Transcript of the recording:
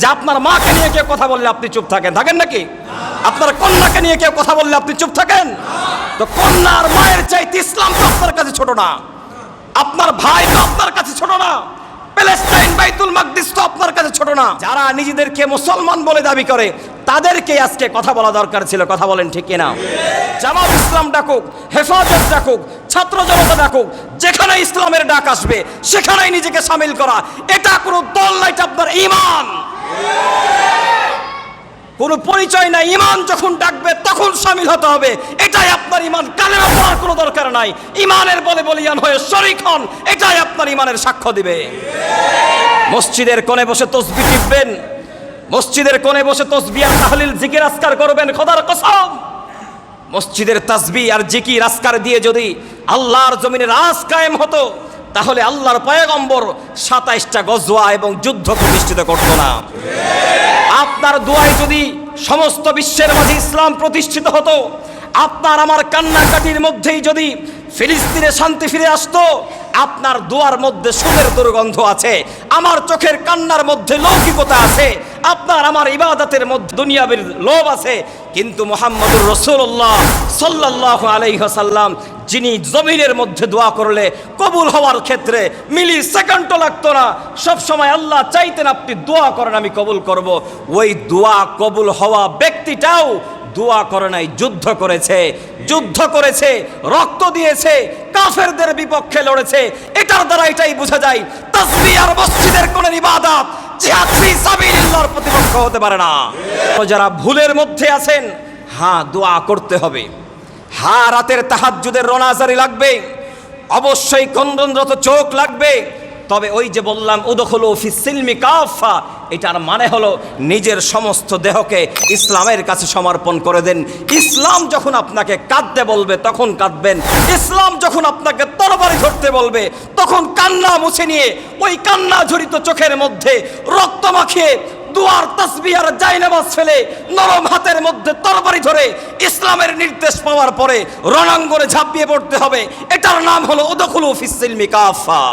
যে আপনার মাকে নিয়ে কেউ কথা বললে আপনি চুপ থাকেন। থাকেন নাকি? আপনার কন্যাকে নিয়ে কেউ কথা বললে আপনি চুপ থাকেন? তো কন্যার মায়ের চাইতে ইসলাম তো আপনার কাছে ছোট না। আপনার ভাই তো আপনার কাছে ছোট না। প্যালেস্টাইন বাইতুল মাকদিস তো আপনার কাছে ছোট না। যারা নিজেদেরকে মুসলমান বলে দাবি করে, তাদেরকে আজকে কথা বলা দরকার ছিল। কথা বলেন ঠিক কিনা? জামাত ইসলাম ডাকুক, হেফাজত ডাকুক, ছাত্র জনতা ডাকুক, যেখানে ইসলামের ডাক আসবে, সেখানেই নিজেকে সামিল করা। এটা কোনো দল না আপনার ইমান। কোনো পরিচয় নাই, ইমান যখন ডাকবে তখন সামিল হতে হবে। এটাই আপনার ইমান, কালেমা পড়ার কোনো দরকার নাই। ইমানের বলে বলিয়ান হয়ে শরিক হন, এটাই আপনার ইমানের সাক্ষ্য দিবে। মসজিদের কোণে বসে তসবি টিপবেন, মসজিদের কোণে বসে তসবি আর তাহলিল জিকির আসকার করবেন, খোদার কসম। মসজিদের তাসবি আর জিকির আসকার দিয়ে যদি আল্লাহর জমিনে রাজ কায়েম হতো তাহলে আল্লাহর পয়গম্বর সাতাইশটা গজওয়া এবং যুদ্ধ প্রতিষ্ঠিত করতো না। আপনার দোয়ায় যদি সমস্ত বিশ্বের মাঝে ইসলাম প্রতিষ্ঠিত হতো, আপনার আমার কান্নাকাটির মধ্যেই যদি ফিলিস্তিনে শান্তি ফিরে আসতো, আপনার দোয়ার মধ্যে সুদের দুর্গন্ধ আছে, আমার চোখের কান্নার মধ্যে লৌকিকতা আছে, আপনার আমার ইবাদতের মধ্যে দুনিয়াবের লোভ আছে, কিন্তু মোহাম্মদুর রসুল্লাহ সাল্লাহ আলাইহাসাল্লাম যিনি জমিনের মধ্যে দোয়া করলে কবুল হওয়ার ক্ষেত্রে মিলি সেকেন্ডও লাগতো না। সব সময় আল্লাহ চাইতেন আপনি দোয়া করেন, আমি কবুল করব। ওই দোয়া কবুল হওয়া ব্যক্তিটাও দোয়া করে নাই, যুদ্ধ করেছে যুদ্ধ করেছে, রক্ত দিয়েছে, কাফেরদের বিপক্ষে লড়েছে। এটার দ্বারা এটাই বোঝা যায়, তাসবিহ আর মসজিদের কোন ইবাদত, জিহাদ ফি সাবিলিল্লাহর প্রতিপক্ষ হতে পারে না। যারা ভুলের মধ্যে আছেন হ্যাঁ দোয়া করতে হবে। হ্যাঁ রাতের তাহাজ্জুদের রোনাজারি লাগবে। অবশ্যই কন্দনরত চোখ লাগবে। তবে ওই যে বললাম, উদখল ফিসিলমি কাফা এটার মানে হলো নিজের সমস্ত দেহকে ইসলামের কাছে সমর্পণ করে দেন। ইসলাম যখন আপনাকে কাঁদতে বলবে, তখন কাঁদবেন। ইসলাম যখন আপনাকে তরবারি ধরতে বলবে, তখন কান্না মুছে নিয়ে, ওই কান্না ঝরিত চোখের মধ্যে রক্ত মাখিয়ে দুয়ার তসবিহার জাইনামাজ ফেলে নরম হাতের মধ্যে তরবারি ধরে ইসলামের নির্দেশ পাওয়ার পরে রণাঙ্গনে ঝাঁপিয়ে পড়তে হবে। এটার নাম হলো উদখুলু ফিসিলমি কাফা।